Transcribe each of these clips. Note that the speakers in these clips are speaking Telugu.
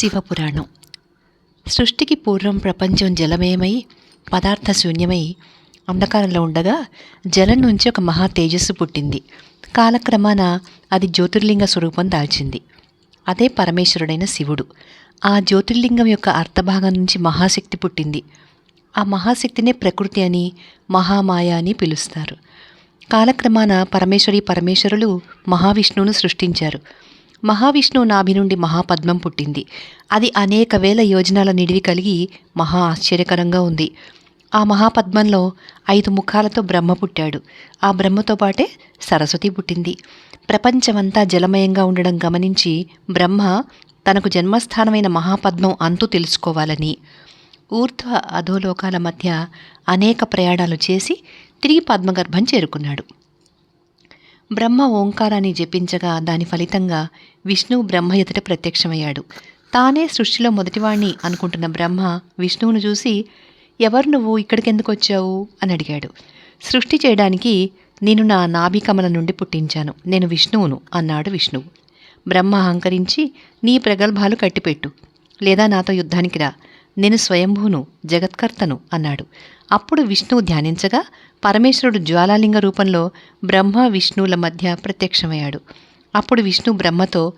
శివపురాణం. సృష్టికి పూర్వం ప్రపంచం జలమయమై పదార్థ శూన్యమై అంధకారంలో ఉండగా జలం నుంచి ఒక మహా తేజస్సు పుట్టింది. కాలక్రమాన అది జ్యోతిర్లింగ స్వరూపం దాల్చింది. అదే పరమేశ్వరుడైన శివుడు. ఆ జ్యోతిర్లింగం యొక్క అర్థభాగం నుంచి మహాశక్తి పుట్టింది. ఆ మహాశక్తినే ప్రకృతి అని మహామాయ అని పిలుస్తారు. కాలక్రమాన పరమేశ్వరి పరమేశ్వరులు మహావిష్ణువును సృష్టించారు. మహావిష్ణువు నాభి నుండి మహాపద్మం పుట్టింది. అది అనేక వేల యోజనాల నిడివి కలిగి మహా ఆశ్చర్యకరంగా ఉంది. ఆ మహాపద్మంలో ఐదు ముఖాలతో బ్రహ్మ పుట్టాడు. ఆ బ్రహ్మతో పాటే సరస్వతి పుట్టింది. ప్రపంచమంతా జలమయంగా ఉండడం గమనించి బ్రహ్మ తనకు జన్మస్థానమైన మహాపద్మం అంతు తెలుసుకోవాలని. ఊర్ధ్వ అధోలోకాల మధ్య అనేక ప్రయాణాలు చేసి తిరిగి పద్మగర్భం చేరుకున్నాడు. బ్రహ్మ ఓంకారాన్ని జపించగా దాని ఫలితంగా విష్ణువు బ్రహ్మ ఎదుట ప్రత్యక్షమయ్యాడు. తానే సృష్టిలో మొదటివాణ్ణి అనుకుంటున్న బ్రహ్మ విష్ణువును చూసి ఎవరు నువ్వు? ఇక్కడికెందుకు వచ్చావు? అని అడిగాడు. సృష్టి చేయడానికి నేను నా నాభికమల నుండి పుట్టించాను. నేను విష్ణువును అన్నాడు విష్ణువు. బ్రహ్మ అహంకరించి నీ ప్రగల్భాలు కట్టిపెట్టు. లేదా నాతో యుద్ధానికి రా. నేను స్వయంభూను జగత్కర్తను అన్నాడు. అప్పుడు విష్ణువు ధ్యానించగా పరమేశ్వరుడు జ్వాలాలింగ రూపంలో బ్రహ్మ విష్ణువుల మధ్య ప్రత్యక్షమయ్యాడు. అప్పుడు విష్ణు బ్రహ్మతో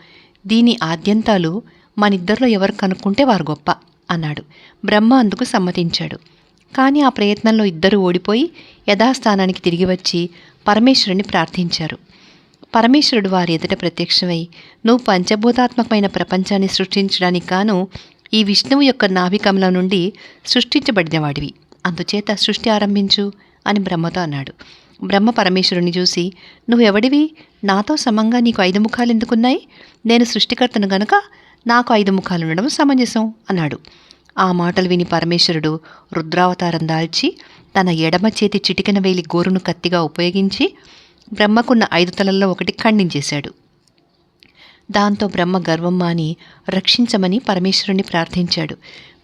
దీని ఆద్యంతాలు మనిద్దరిలో ఎవరు కనుక్కుంటే వారు గొప్ప అన్నాడు. బ్రహ్మ అందుకు సమ్మతించాడు. కానీ ఆ ప్రయత్నంలో ఇద్దరు ఓడిపోయి యథాస్థానానికి తిరిగి వచ్చి పరమేశ్వరుని ప్రార్థించారు. పరమేశ్వరుడు వారి ఎదుట ప్రత్యక్షమై నువ్వు పంచభూతాత్మకమైన ప్రపంచాన్ని సృష్టించడానికి గాను ఈ విష్ణువు యొక్క నాభికమలం నుండి సృష్టించబడినవాడివి. అందుచేత సృష్టి ఆరంభించు అని బ్రహ్మతో అన్నాడు. బ్రహ్మ పరమేశ్వరుని చూసి నువ్వెవడివి? నాతో సమంగా నీకు ఐదు ముఖాలు ఎందుకున్నాయి నేను సృష్టికర్తను గనుక నాకు ఐదు ముఖాలు ఉండడం సమంజసం అన్నాడు. ఆ మాటలు విని పరమేశ్వరుడు రుద్రావతారం దాల్చి తన ఎడమ చేతి చిటికెన వేలి గోరును కత్తిగా ఉపయోగించి బ్రహ్మకున్న ఐదు తలల్లో ఒకటి ఖండించేశాడు. దాంతో బ్రహ్మ గర్వం మాని రక్షించమని పరమేశ్వరుణ్ణి ప్రార్థించాడు.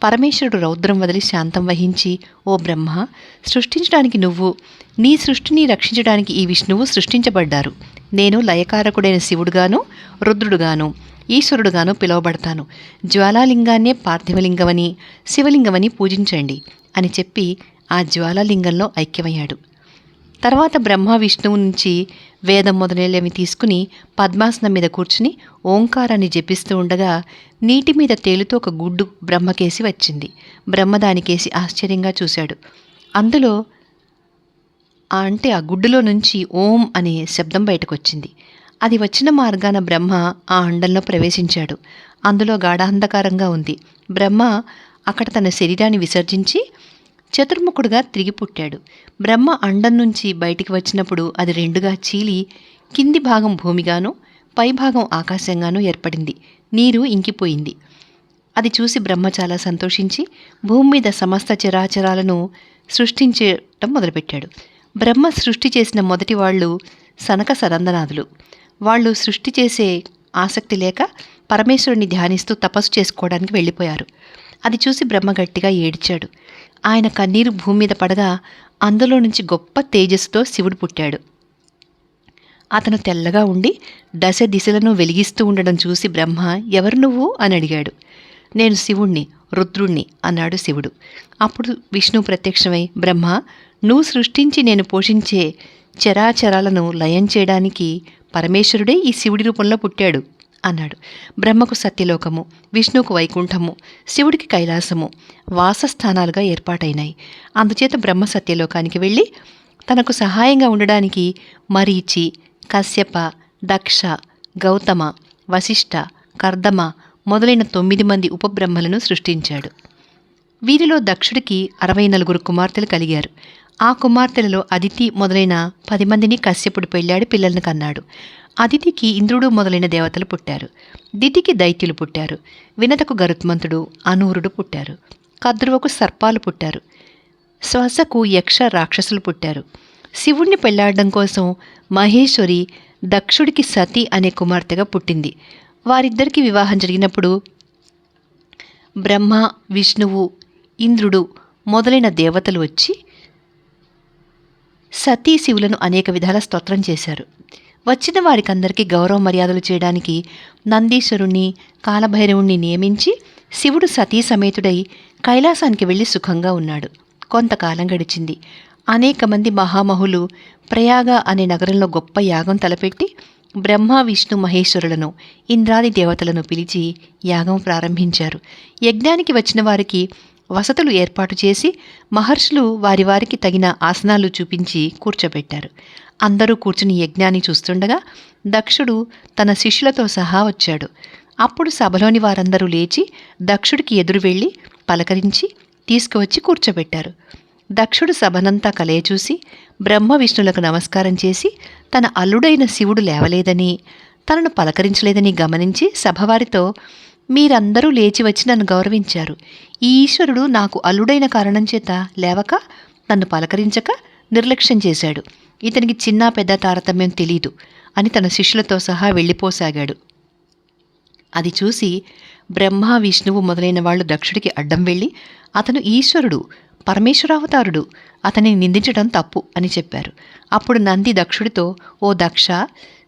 పరమేశ్వరుడు రౌద్రం వదిలి శాంతం వహించి ఓ బ్రహ్మ సృష్టించడానికి నువ్వు నీ సృష్టిని రక్షించడానికి ఈ విష్ణువు సృష్టించబడ్డారు. నేను లయకారకుడైన శివుడుగాను రుద్రుడుగాను ఈశ్వరుడుగాను పిలువబడతాను. జ్వాలాలింగాన్నే పార్థివలింగమని శివలింగమని పూజించండి అని చెప్పి ఆ జ్వాలాలింగంలో ఐక్యమయ్యాడు. తర్వాత బ్రహ్మ విష్ణువు నుంచి వేదం మొదలైనవి తీసుకుని పద్మాసనం మీద కూర్చుని ఓంకారాన్ని జపిస్తూ ఉండగా నీటి మీద తేలుతూ ఒక గుడ్డు బ్రహ్మకేసి వచ్చింది. బ్రహ్మ దానికేసి ఆశ్చర్యంగా చూశాడు. అందులో అంటే ఆ గుడ్డులో నుంచి ఓం అనే శబ్దం బయటకొచ్చింది. అది వచ్చిన మార్గాన బ్రహ్మ ఆ అండంలో ప్రవేశించాడు. అందులో గాఢాంధకారంగా ఉంది. బ్రహ్మ అక్కడ తన శరీరాన్ని విసర్జించి చతుర్ముఖుడుగా తిరిగి పుట్టాడు. బ్రహ్మ అండం నుంచి బయటికి వచ్చినప్పుడు అది రెండుగా చీలి కింది భాగం భూమిగాను పైభాగం ఆకాశంగానూ ఏర్పడింది. నీరు ఇంకిపోయింది. అది చూసి బ్రహ్మ చాలా సంతోషించి భూమి మీద సమస్త చరాచరాలను సృష్టించటం మొదలుపెట్టాడు. బ్రహ్మ సృష్టి చేసిన మొదటి వాళ్ళు సనక సరందనాథులు వాళ్ళు సృష్టి చేసే ఆసక్తి లేక పరమేశ్వరుని ధ్యానిస్తూ తపస్సు చేసుకోవడానికి వెళ్ళిపోయారు. అది చూసి బ్రహ్మ గట్టిగా ఏడ్చాడు. ఆయన కన్నీరు భూమి మీద పడగా అందులో నుంచి గొప్ప తేజస్సుతో శివుడు పుట్టాడు. అతను తెల్లగా ఉండి దశ దిశలను వెలిగిస్తూ ఉండడం చూసి బ్రహ్మ ఎవరు నువ్వు? అని అడిగాడు. నేను శివుణ్ణి రుద్రుణ్ణి అన్నాడు శివుడు. అప్పుడు విష్ణు ప్రత్యక్షమై బ్రహ్మ నువ్వు సృష్టించి నేను పోషించే చరాచరాలను లయం చేయడానికి పరమేశ్వరుడే ఈ శివుడి రూపంలో పుట్టాడు. అన్నాడు. బ్రహ్మకు సత్యలోకము విష్ణువుకు వైకుంఠము శివుడికి కైలాసము వాసస్థానాలుగా ఏర్పాటైనాయి. అందుచేత బ్రహ్మ సత్యలోకానికి వెళ్ళి తనకు సహాయంగా ఉండడానికి మరీచి కశ్యప దక్ష గౌతమ వశిష్ఠ కర్దమ మొదలైన తొమ్మిది మంది ఉపబ్రహ్మలను సృష్టించాడు. వీరిలో దక్షుడికి అరవై నలుగురు కుమార్తెలు కలిగారు. ఆ కుమార్తెలలో అదితి మొదలైన పది మందిని కశ్యపుడు పెళ్ళాడి పిల్లలను కన్నాడు. అదితికి ఇంద్రుడు మొదలైన దేవతలు పుట్టారు. దితికి దైత్యులు పుట్టారు. వినతకు గరుత్మంతుడు అనూరుడు పుట్టారు. కద్రువకు సర్పాలు పుట్టారు. శ్వాసకు యక్ష రాక్షసులు పుట్టారు. శివుణ్ణి పెళ్ళాడడం కోసం మహేశ్వరి దక్షుడికి సతి అనే కుమార్తెగా పుట్టింది. వారిద్దరికీ వివాహం జరిగినప్పుడు బ్రహ్మ విష్ణువు ఇంద్రుడు మొదలైన దేవతలు వచ్చి సతీ శివులను అనేక విధాల స్తోత్రం చేశారు. వచ్చిన వారికందరికీ గౌరవ మర్యాదలు చేయడానికి నందీశ్వరుణ్ణి కాలభైరవుణ్ణి నియమించి శివుడు సతీ సమేతుడై కైలాసానికి వెళ్ళి సుఖంగా ఉన్నాడు. కొంతకాలం గడిచింది. అనేక మంది మహామహులు ప్రయాగ అనే నగరంలో గొప్ప యాగం తలపెట్టి బ్రహ్మ విష్ణు మహేశ్వరులను ఇంద్రాది దేవతలను పిలిచి యాగం ప్రారంభించారు. యజ్ఞానికి వచ్చిన వారికి వసతులు ఏర్పాటు చేసి మహర్షులు వారి వారికి తగిన ఆసనాలు చూపించి కూర్చోబెట్టారు. అందరూ కూర్చుని యజ్ఞాన్ని చూస్తుండగా దక్షుడు తన శిష్యులతో సహా వచ్చాడు. అప్పుడు సభలోని వారందరూ లేచి దక్షుడికి ఎదురు వెళ్ళి పలకరించి తీసుకువచ్చి కూర్చోబెట్టారు. దక్షుడు సభనంతా కలయచూసి బ్రహ్మ విష్ణులకు నమస్కారం చేసి తన అల్లుడైన శివుడు లేవలేదని తనను పలకరించలేదని గమనించి సభవారితో మీరందరూ లేచి వచ్చి నన్ను గౌరవించారు. ఈ ఈశ్వరుడు నాకు అల్లుడైన కారణం చేత లేవక నన్ను పలకరించక నిర్లక్ష్యం చేశాడు. ఇతనికి చిన్న పెద్ద తారతమ్యం తెలీదు అని తన శిష్యులతో సహా వెళ్ళిపోసాగాడు. అది చూసి బ్రహ్మ విష్ణువు మొదలైన వాళ్ళు దక్షుడికి అడ్డం వెళ్ళి అతను ఈశ్వరుడు పరమేశ్వరావతారుడు అతనిని నిందించడం తప్పు అని చెప్పారు. అప్పుడు నంది దక్షుడితో ఓ దక్ష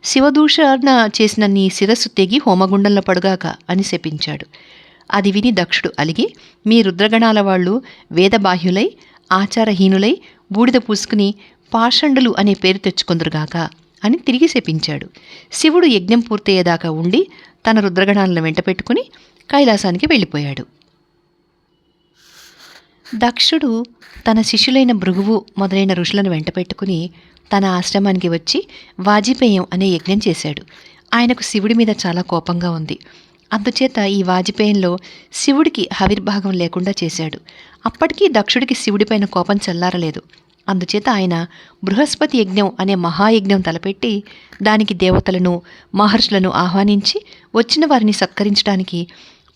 శివదూషణ చేసిన నీ శిరస్సు తెగి హోమగుండంలో పడుగాక అని శపించాడు. అది విని దక్షుడు అలిగి మీ రుద్రగణాల వాళ్ళు వేదబాహ్యులై ఆచారహీనులై బూడిద పూసుకుని పాషండులు అనే పేరు తెచ్చుకుందరుగాక అని తిరిగి శపించాడు. శివుడు యజ్ఞం పూర్తయ్యేదాకా ఉండి తన రుద్రగణాలను వెంట పెట్టుకుని కైలాసానికి వెళ్ళిపోయాడు. దక్షుడు తన శిష్యులైన భృగువు మొదలైన ఋషులను వెంట పెట్టుకుని తన ఆశ్రమానికి వచ్చి వాజిపేయం అనే యజ్ఞం చేశాడు. ఆయనకు శివుడి మీద చాలా కోపంగా ఉంది. అందుచేత ఈ వాజపేయంలో శివుడికి హవిర్భాగం లేకుండా చేశాడు. అప్పటికీ దక్షుడికి శివుడిపైన కోపం చల్లారలేదు. అందుచేత ఆయన బృహస్పతి యజ్ఞం అనే మహాయజ్ఞం తలపెట్టి దానికి దేవతలను మహర్షులను ఆహ్వానించి వచ్చిన వారిని సత్కరించడానికి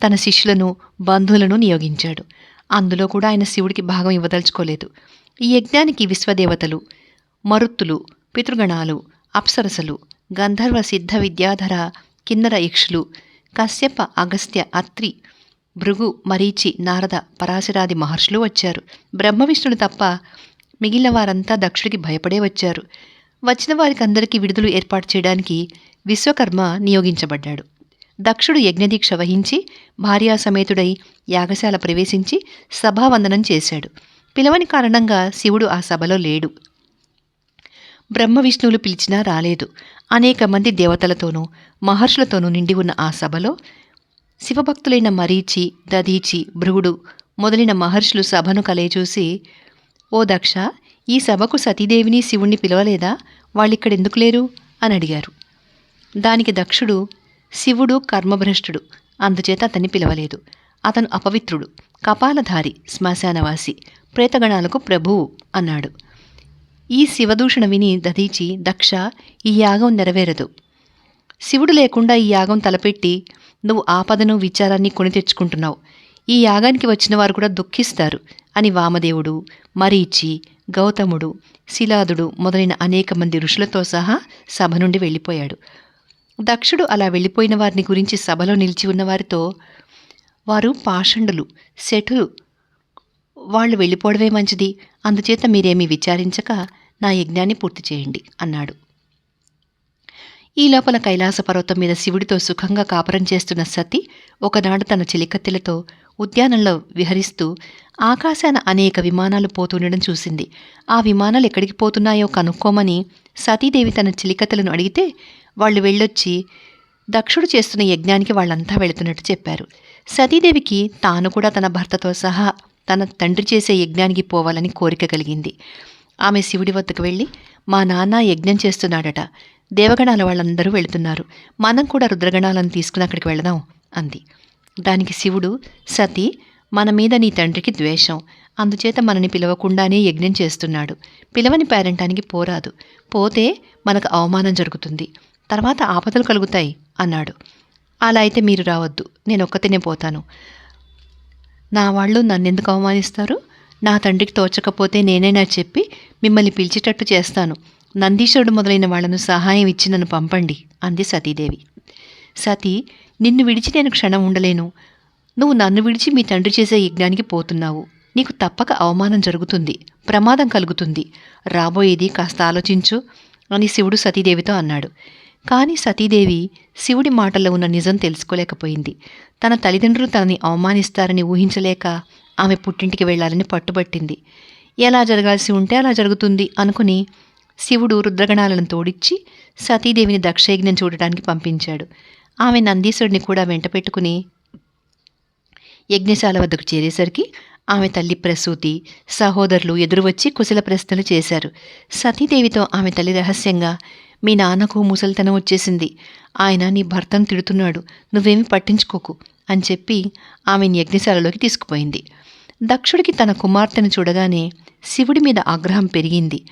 తన శిష్యులను బంధువులను నియోగించాడు. అందులో కూడా ఆయన శివుడికి భాగం ఇవ్వదలుచుకోలేదు. ఈ యజ్ఞానికి విశ్వదేవతలు మరుత్తులు పితృగణాలు అప్సరసలు గంధర్వ సిద్ధ విద్యాధర కిన్నర యక్షులు కశ్యప అగస్త్య అత్రి భృగు మరీచి నారద పరాశరాది మహర్షులు వచ్చారు. బ్రహ్మ విష్ణుడు తప్ప మిగిలిన వారంతా దక్షుడికి భయపడే వచ్చారు. వచ్చిన వారికి అందరికీ ఏర్పాటు చేయడానికి విశ్వకర్మ నియోగించబడ్డాడు. దక్షుడు యజ్ఞదీక్ష వహించి భార్యా సమేతుడై యాగశాల ప్రవేశించి సభావందనం చేశాడు. పిలవని కారణంగా శివుడు ఆ సభలో లేడు. బ్రహ్మ విష్ణువులు పిలిచినా రాలేదు. అనేక మంది దేవతలతోనూ మహర్షులతోనూ నిండి ఉన్న ఆ సభలో శివభక్తులైన మరీచి దదీచి భృగుడు మొదలైన మహర్షులు సభను కలయచూసి ఓ దక్ష ఈ సభకు సతీదేవిని శివుణ్ణి పిలవలేదా? వాళ్ళిక్కడెందుకు లేరు? అని అడిగారు. దానికి దక్షుడు శివుడు కర్మభ్రష్టుడు అందుచేత అతన్ని పిలవలేదు. అతను అపవిత్రుడు కపాలధారి శ్మశానవాసి ప్రేతగణాలకు ప్రభువు అన్నాడు. ఈ శివదూషణ విని దదీచి దక్ష ఈ యాగం నెరవేరదు. శివుడు లేకుండా ఈ యాగం తలపెట్టి నువ్వు ఆపదను విచారాన్ని కొని తెచ్చుకుంటున్నావు. ఈ యాగానికి వచ్చిన వారు కూడా దుఃఖిస్తారు అని వామదేవుడు మరీచి గౌతముడు శిలాదుడు మొదలైన అనేక మంది ఋషులతో సహా సభ నుండి వెళ్ళిపోయాడు. దక్షుడు అలా వెళ్ళిపోయిన వారిని గురించి సభలో నిలిచి ఉన్నవారితో వారు పాషండులు శఠులు వాళ్ళు వెళ్ళిపోవడమే మంచిది. అందుచేత మీరేమీ విచారించక నా యజ్ఞాన్ని పూర్తి చేయండి అన్నాడు. ఈ లోపల కైలాస పర్వతం మీద శివుడితో సుఖంగా కాపురం చేస్తున్న సతి ఒకనాడు తన చిలికత్తెలతో ఉద్యానంలో విహరిస్తూ ఆకాశాన అనేక విమానాలు పోతుండడం చూసింది. ఆ విమానాలు ఎక్కడికి పోతున్నాయో కనుక్కోమని సతీదేవి తన చిలికత్తెలను అడిగితే వాళ్ళు వెళ్ళొచ్చి దక్షుడు చేస్తున్న యజ్ఞానికి వాళ్ళంతా వెళుతున్నట్టు చెప్పారు. సతీదేవికి తాను కూడా తన భర్తతో సహా తన తండ్రి చేసే యజ్ఞానికి పోవాలని కోరిక కలిగింది. ఆమె శివుడి వద్దకు వెళ్ళి మా నాన్న యజ్ఞం చేస్తున్నాడట. దేవగణాల వాళ్ళందరూ వెళుతున్నారు. మనం కూడా రుద్రగణాలను తీసుకుని అక్కడికి వెళదాం అంది. దానికి శివుడు సతీ మన మీద నీ తండ్రికి ద్వేషం. అందుచేత మనని పిలవకుండానే యజ్ఞం చేస్తున్నాడు. పిలవని పేరంటానికి పోరాదు. పోతే మనకు అవమానం జరుగుతుంది. తర్వాత ఆపదలు కలుగుతాయి అన్నాడు. అలా అయితే మీరు రావద్దు. నేను ఒక్కతేనే పోతాను. నా వాళ్ళు నన్నెందుకు అవమానిస్తారు? నా తండ్రికి తోచకపోతే నేనైనా చెప్పి మిమ్మల్ని పిలిచేటట్టు చేస్తాను. నందీశ్వరుడు మొదలైన వాళ్ళను సహాయం ఇచ్చి నన్ను పంపండి అంది సతీదేవి. సతీ నిన్ను విడిచి నేను క్షణం ఉండలేను. నువ్వు నన్ను విడిచి మీ తండ్రి చేసే యజ్ఞానికి పోతున్నావు. నీకు తప్పక అవమానం జరుగుతుంది. ప్రమాదం కలుగుతుంది. రాబోయేది కాస్త ఆలోచించు అని శివుడు సతీదేవితో అన్నాడు. కానీ సతీదేవి శివుడి మాటల్లో ఉన్న నిజం తెలుసుకోలేకపోయింది. తన తల్లిదండ్రులు తనని అవమానిస్తారని ఊహించలేక ఆమె పుట్టింటికి వెళ్ళాలని పట్టుబట్టింది. ఎలా జరగాల్సి ఉంటే అలా జరుగుతుంది అనుకుని శివుడు రుద్రగణాలను తోడిచ్చి సతీదేవిని దక్షయజ్ఞం చూడటానికి పంపించాడు. ఆమె నందీశ్వరుడిని కూడా వెంట పెట్టుకుని యజ్ఞశాల వద్దకు చేరేసరికి ఆమె తల్లి ప్రసూతి సహోదరులు ఎదురు వచ్చి కుశల ప్రశ్నలు చేశారు. సతీదేవితో ఆమె తల్లి రహస్యంగా మీ నాన్నకు ముసలితనం వచ్చేసింది. ఆయన నీ భర్తను తిడుతున్నాడు. నువ్వేమి పట్టించుకోకు అని చెప్పి ఆమెను యజ్ఞశాలలోకి తీసుకుపోయింది. దక్షుడికి తన కుమార్తెను చూడగానే శివుడి మీద ఆగ్రహం పెరిగింది.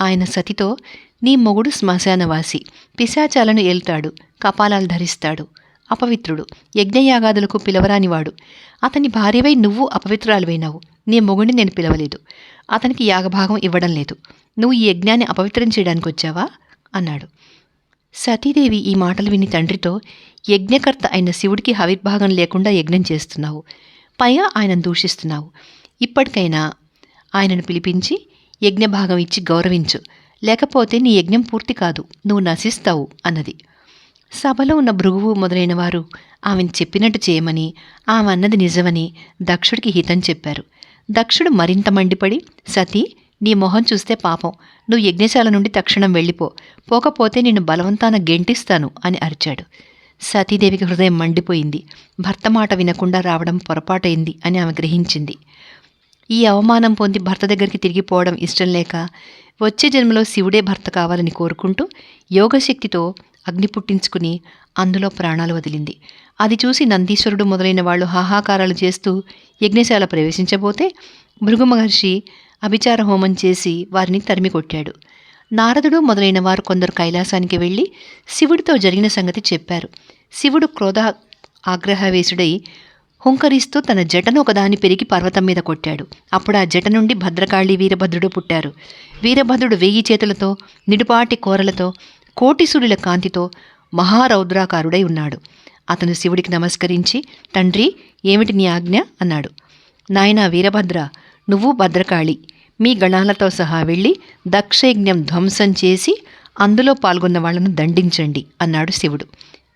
ఆయన సతితో నీ మొగుడు శ్మశానవాసి. పిశాచాలను ఏల్తాడు. కపాలాలు ధరిస్తాడు. అపవిత్రుడు. యజ్ఞయాగాదులకు పిలవరానివాడు. అతని భార్యవై నువ్వు అపవిత్రాలువైనావు నీ మొగుడిని నేను పిలవలేదు. అతనికి యాగభాగం ఇవ్వడం లేదు. నువ్వు ఈ యజ్ఞాన్ని అపవిత్రం చేయడానికి వచ్చావా అన్నాడు. సతీదేవి ఈ మాటలు విని తండ్రితో యజ్ఞకర్త అయిన శివుడికి హవిర్భాగం లేకుండా యజ్ఞం చేస్తున్నావు. పైగా ఆయనను దూషిస్తున్నావు. ఇప్పటికైనా ఆయనను పిలిపించి యజ్ఞభాగం ఇచ్చి గౌరవించు. లేకపోతే నీ యజ్ఞం పూర్తి కాదు. నువ్వు నశిస్తావు అన్నది. సభలో ఉన్న భృగువు మొదలైన వారు ఆమెను చెప్పినట్టు చేయమని ఆమె అన్నది నిజమని దక్షుడికి హితం చెప్పారు. దక్షుడు మరింత మండిపడి సతీ నీ మొహం చూస్తే పాపం. నువ్వు యజ్ఞశాల నుండి తక్షణం వెళ్ళిపో. పోకపోతే నిన్ను బలవంతాన గెంటిస్తాను అని అరిచాడు. సతీదేవికి హృదయం మండిపోయింది. భర్త మాట వినకుండా రావడం పొరపాటైంది అని ఆమె గ్రహించింది. ఈ అవమానం పొంది భర్త దగ్గరికి తిరిగిపోవడం ఇష్టం లేక వచ్చే జన్మలో శివుడే భర్త కావాలని కోరుకుంటూ యోగశక్తితో అగ్ని పుట్టించుకుని అందులో ప్రాణాలు వదిలింది. అది చూసి నందీశ్వరుడు మొదలైన వాళ్ళు హాహాకారాలు చేస్తూ యజ్ఞశాల ప్రవేశించబోతే భృగు మహర్షి అభిచార హోమం చేసి వారిని తరిమి కొట్టాడు. నారదుడు మొదలైన వారు కొందరు కైలాసానికి వెళ్ళి శివుడితో జరిగిన సంగతి చెప్పారు. శివుడు క్రోధ ఆగ్రహవేశుడై హుంకరిస్తూ తన జటను ఒకదాని పెరిగి పర్వతం మీద కొట్టాడు. అప్పుడు ఆ జట నుండి భద్రకాళి వీరభద్రుడు పుట్టారు. వీరభద్రుడు వెయ్యి చేతులతో నిడుపాటి కోరలతో కోటి సూర్యుల కాంతితో మహారౌద్రాకారుడై ఉన్నాడు. అతను శివుడికి నమస్కరించి తండ్రి ఏమిటి నీ ఆజ్ఞ? అన్నాడు. నాయనా వీరభద్ర నువ్వు భద్రకాళి. మీ గణాలతో సహా వెళ్ళి దక్షయజ్ఞం ధ్వంసం చేసి అందులో పాల్గొన్న వాళ్ళను దండించండి అన్నాడు శివుడు.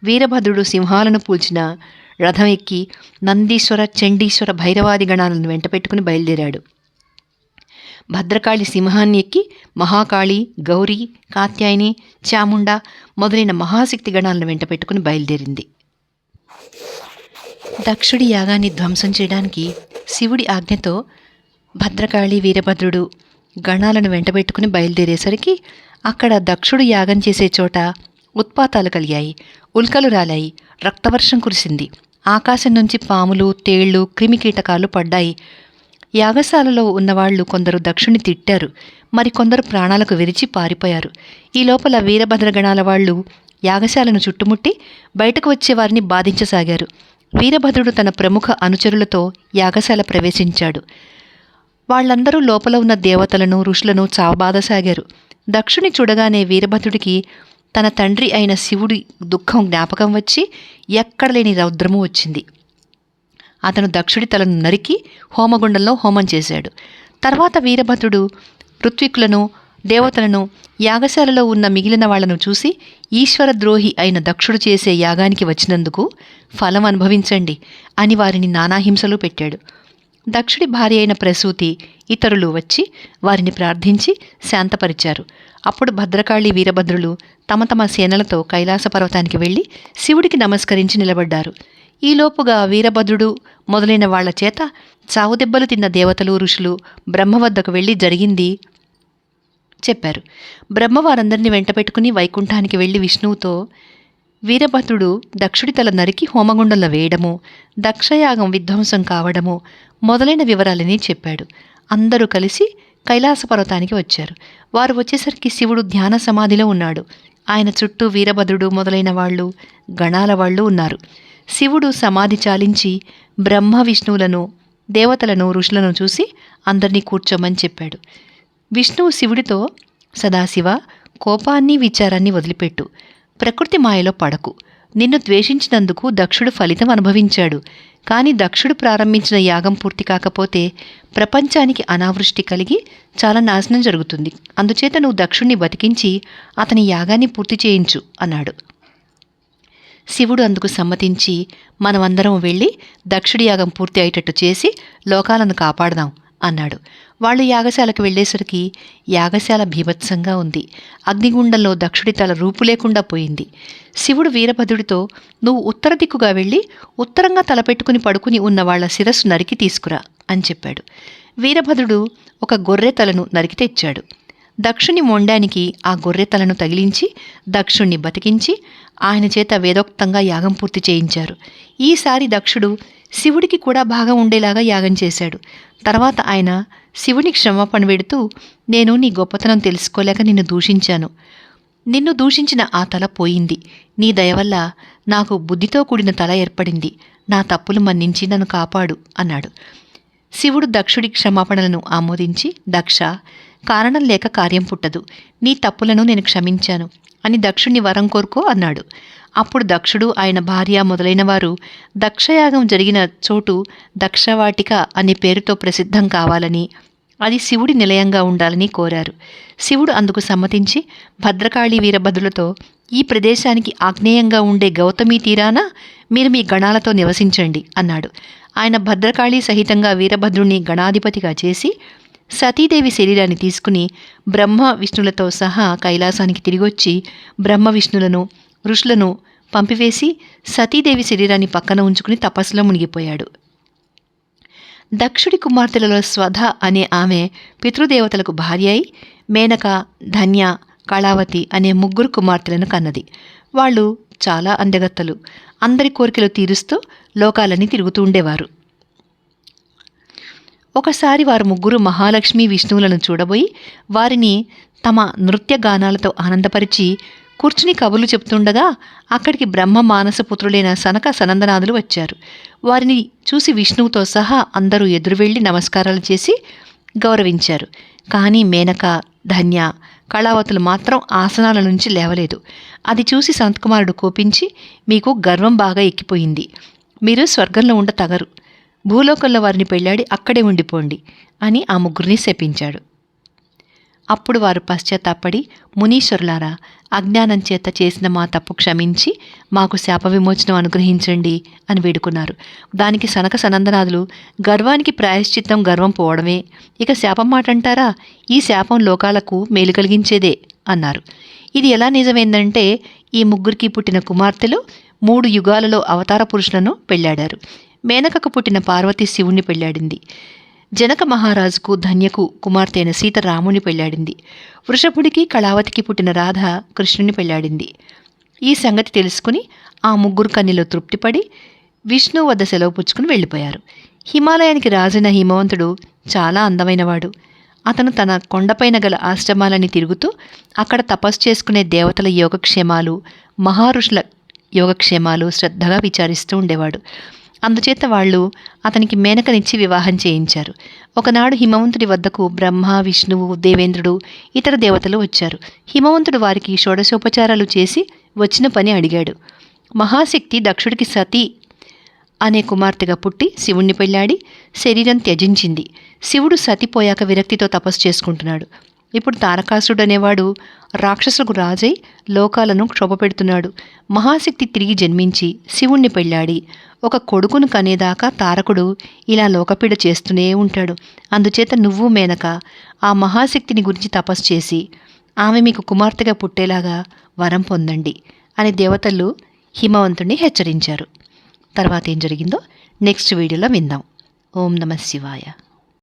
వీరభద్రుడు సింహాలను పూల్చిన రథం ఎక్కి నందీశ్వర చండీశ్వర భైరవాది గణాలను వెంటపెట్టుకుని బయలుదేరాడు. భద్రకాళి సింహాన్ని ఎక్కి మహాకాళి గౌరీ కాత్యాయని చాముండ మొదలైన మహాశక్తి గణాలను వెంట పెట్టుకుని బయలుదేరింది. దక్షుడి యాగాన్ని ధ్వంసం చేయడానికి శివుడి ఆజ్ఞతో భద్రకాళి వీరభద్రుడు గణాలను వెంటబెట్టుకుని బయలుదేరేసరికి అక్కడ దక్షుడు యాగం చేసే చోట ఉత్పాతాలు కలిగాయి ఉల్కలు రాలాయి రక్తవర్షం కురిసింది. ఆకాశం నుంచి పాములు తేళ్ళు క్రిమికీటకాలు పడ్డాయి. యాగశాలలో ఉన్నవాళ్ళు కొందరు దక్షుణ్ణి తిట్టారు మరికొందరు ప్రాణాలకు విరిచి పారిపోయారు. ఈ లోపల వీరభద్రగణాల వాళ్ళు యాగశాలను చుట్టుముట్టి బయటకు వచ్చే వారిని బాధించసాగారు. వీరభద్రుడు తన ప్రముఖ అనుచరులతో యాగశాల ప్రవేశించాడు. వాళ్ళందరూ లోపల ఉన్న దేవతలను ఋషులను చావబాదసాగారు దక్షుని చూడగానే వీరభద్రుడికి తన తండ్రి అయిన శివుడి దుఃఖం జ్ఞాపకం వచ్చి ఎక్కడ లేని రౌద్రము వచ్చింది. అతను దక్షుడి తలను నరికి హోమగుండంలో హోమం చేశాడు. తర్వాత వీరభద్రుడు ఋత్వికులను దేవతలను యాగశాలలో ఉన్న మిగిలిన వాళ్ళను చూసి ఈశ్వరద్రోహి అయిన దక్షుడు చేసే యాగానికి వచ్చినందుకు ఫలం అనుభవించండి అని వారిని నానాహింసలు పెట్టాడు. దక్షుడి భార్య అయిన ప్రసూతి ఇతరులు వచ్చి వారిని ప్రార్థించి శాంతపరిచారు. అప్పుడు భద్రకాళి వీరభద్రులు తమ తమ సేనలతో కైలాస పర్వతానికి వెళ్ళి శివుడికి నమస్కరించి నిలబడ్డారు. ఈలోపుగా వీరభద్రుడు మొదలైన వాళ్ళ చేత చావుదెబ్బలు తిన్న దేవతలు ఋషులు బ్రహ్మ వద్దకు వెళ్ళి జరిగింది చెప్పారు. బ్రహ్మ వారందరినీ వెంటపెట్టుకుని వైకుంఠానికి వెళ్ళి విష్ణువుతో వీరభద్రుడు దక్షుడి తల నరికి హోమగుండంలో వేయడము దక్షయాగం విధ్వంసం కావడము మొదలైన వివరాలని చెప్పాడు. అందరూ కలిసి కైలాస పర్వతానికి వచ్చారు. వారు వచ్చేసరికి శివుడు ధ్యాన సమాధిలో ఉన్నాడు. ఆయన చుట్టూ వీరభద్రుడు మొదలైన వాళ్ళు గణాల వాళ్ళు ఉన్నారు. శివుడు సమాధి చాలించి బ్రహ్మ విష్ణువులను దేవతలను ఋషులను చూసి అందరినీ కూర్చోమని చెప్పాడు. విష్ణువు శివుడితో సదాశివ కోపాన్ని విచారాన్ని వదిలిపెట్టు. ప్రకృతి మాయలో పడకు. నిన్ను ద్వేషించినందుకు దక్షుడు ఫలితం అనుభవించాడు. కానీ దక్షుడు ప్రారంభించిన యాగం పూర్తి కాకపోతే ప్రపంచానికి అనావృష్టి కలిగి చాలా నాశనం జరుగుతుంది. అందుచేత నువ్వు దక్షుణ్ణి బతికించి అతని యాగాన్ని పూర్తి చేయించు అన్నాడు. శివుడు అందుకు సమ్మతించి మనమందరం వెళ్ళి దక్షుడి యాగం పూర్తి అయ్యేటట్టు చేసి లోకాలను కాపాడదాం అన్నాడు. వాళ్ళు యాగశాలకు వెళ్ళేసరికి యాగశాల భీభత్సంగా ఉంది. అగ్నిగుండంలో దక్షుడి తల రూపు లేకుండా పోయింది. శివుడు వీరభద్రుడితో నువ్వు ఉత్తర దిక్కుగా వెళ్ళి ఉత్తరంగా తలపెట్టుకుని పడుకుని ఉన్న వాళ్ళ శిరస్సు నరికి తీసుకురా అని చెప్పాడు. వీరభద్రుడు ఒక గొర్రె తలను నరికి తెచ్చాడు. దక్షుని మొండానికి ఆ గొర్రె తలను తగిలించి దక్షుణ్ణి బతికించి ఆయన చేత వేదోక్తంగా యాగం పూర్తి చేయించారు. ఈసారి దక్షుడు శివుడికి కూడా బాగా ఉండేలాగా యాగం చేశాడు. తర్వాత ఆయన శివుని క్షమాపణ పెడుతూ నేను నీ గొప్పతనం తెలుసుకోలేక నిన్ను దూషించాను. నిన్ను దూషించిన ఆ తల పోయింది. నీ దయ వల్ల నాకు బుద్ధితో కూడిన తల ఏర్పడింది. నా తప్పులు మన్నించి నన్ను కాపాడు అన్నాడు. శివుడు దక్షుడి క్షమాపణలను ఆమోదించి దక్ష కారణం లేక కార్యం పుట్టదు. నీ తప్పులను నేను క్షమించాను. అని దక్షుణ్ణి వరం కోరుకో అన్నాడు. అప్పుడు దక్షుడు ఆయన భార్య మొదలైన వారు దక్షయాగం జరిగిన చోటు దక్షవాటిక అనే పేరుతో ప్రసిద్ధం కావాలని అది శివుడి నిలయంగా ఉండాలని కోరారు. శివుడు అందుకు సమ్మతించి భద్రకాళి వీరభద్రులతో ఈ ప్రదేశానికి ఆగ్నేయంగా ఉండే గౌతమి తీరాన మీరు మీ గణాలతో నివసించండి అన్నాడు. ఆయన భద్రకాళి సహితంగా వీరభద్రుణ్ణి గణాధిపతిగా చేసి సతీదేవి శరీరాన్ని తీసుకుని బ్రహ్మ విష్ణులతో సహా కైలాసానికి తిరిగొచ్చి బ్రహ్మ విష్ణులను ఋషులను పంపివేసి సతీదేవి శరీరాన్ని పక్కన ఉంచుకుని తపస్సులో మునిగిపోయాడు. దక్షుడి కుమార్తెలలో స్వధ అనే ఆమె పితృదేవతలకు భార్య అయి మేనక ధన్య కళావతి అనే ముగ్గురు కుమార్తెలను కన్నది. వాళ్ళు చాలా అందగత్తలు. అందరి కోరికలు తీరుస్తూ లోకాలన్నీ తిరుగుతూ ఉండేవారు. ఒకసారి వారు ముగ్గురు మహాలక్ష్మి విష్ణువులను చూడబోయి వారిని తమ నృత్య గానాలతో ఆనందపరిచి కూర్చుని కబుర్లు చెప్తుండగా అక్కడికి బ్రహ్మ మానసపుత్రులైన సనక సనందనాథులు వచ్చారు. వారిని చూసి విష్ణువుతో సహా అందరూ ఎదురు వెళ్ళి నమస్కారాలు చేసి గౌరవించారు. కానీ మేనక ధన్య కళావతులు మాత్రం ఆసనాల నుంచి లేవలేదు. అది చూసి సంతకుమారుడు కోపించి మీకు గర్వం బాగా ఎక్కిపోయింది. మీరు స్వర్గంలో ఉండ తగరు. భూలోకంలో వారిని పెళ్ళాడి అక్కడే ఉండిపోండి అని ఆ ముగ్గురిని శపించాడు. అప్పుడు వారు పశ్చాత్తాపడి మునీశ్వరులారా అజ్ఞానం చేత చేసిన మా తప్పు క్షమించి మాకు శాప విమోచనం అనుగ్రహించండి అని వేడుకున్నారు. దానికి సనక సనందనాథులు గర్వానికి ప్రాయశ్చిత్తం గర్వం పోవడమే. ఇక శాపం మాట అంటారా ఈ శాపం లోకాలకు మేలు కలిగించేదే అన్నారు. ఇది ఎలా నిజమైందంటే ఈ ముగ్గురికి పుట్టిన కుమార్తెలు మూడు యుగాలలో అవతార పురుషులను పెళ్ళాడారు మేనకకు పుట్టిన పార్వతి శివుణ్ణి పెళ్ళాడింది జనక మహారాజుకు ధన్యకు కుమార్తె అయిన సీత రాముని పెళ్ళాడింది వృషభుడికి కళావతికి పుట్టిన రాధ కృష్ణుని పెళ్ళాడింది ఈ సంగతి తెలుసుకుని ఆ ముగ్గురు కన్నెలో తృప్తిపడి విష్ణు వద్ద సెలవు పుచ్చుకుని వెళ్ళిపోయారు. హిమాలయానికి రాజైన హిమవంతుడు చాలా అందమైనవాడు. అతను తన కొండపైన గల ఆశ్రమాలని తిరుగుతూ అక్కడ తపస్సు చేసుకునే దేవతల యోగక్షేమాలు మహారుషుల యోగక్షేమాలు శ్రద్ధగా విచారిస్తూ ఉండేవాడు. అందుచేత వాళ్ళు అతనికి మేనకనిచ్చి వివాహం చేయించారు. ఒకనాడు హిమవంతుడి వద్దకు బ్రహ్మ విష్ణువు దేవేంద్రుడు ఇతర దేవతలు వచ్చారు. హిమవంతుడు వారికి షోడశోపచారాలు చేసి వచ్చిన పని అడిగాడు. మహాశక్తి దక్షుడికి సతీ అనే కుమార్తెగా పుట్టి శివుణ్ణి పెళ్ళాడి శరీరం త్యజించింది. శివుడు సతిపోయాక విరక్తితో తపస్సు చేసుకుంటున్నాడు. ఇప్పుడు తారకాసుడు అనేవాడు రాక్షసులకు రాజై లోకాలను క్షోభపెడుతున్నాడు. మహాశక్తి తిరిగి జన్మించి శివుణ్ణి పెళ్ళాడి. ఒక కొడుకును కనేదాకా తారకుడు ఇలా లోకపీడ చేస్తూనే ఉంటాడు. అందుచేత నువ్వు మేనక ఆ మహాశక్తిని గురించి తపస్సు చేసి ఆమె మీకు కుమార్తెగా పుట్టేలాగా వరం పొందండి అని దేవతలు హిమవంతుణ్ణి హెచ్చరించారు. తర్వాత ఏం జరిగిందో నెక్స్ట్ వీడియోలో విందాం. ఓం నమ శివాయ.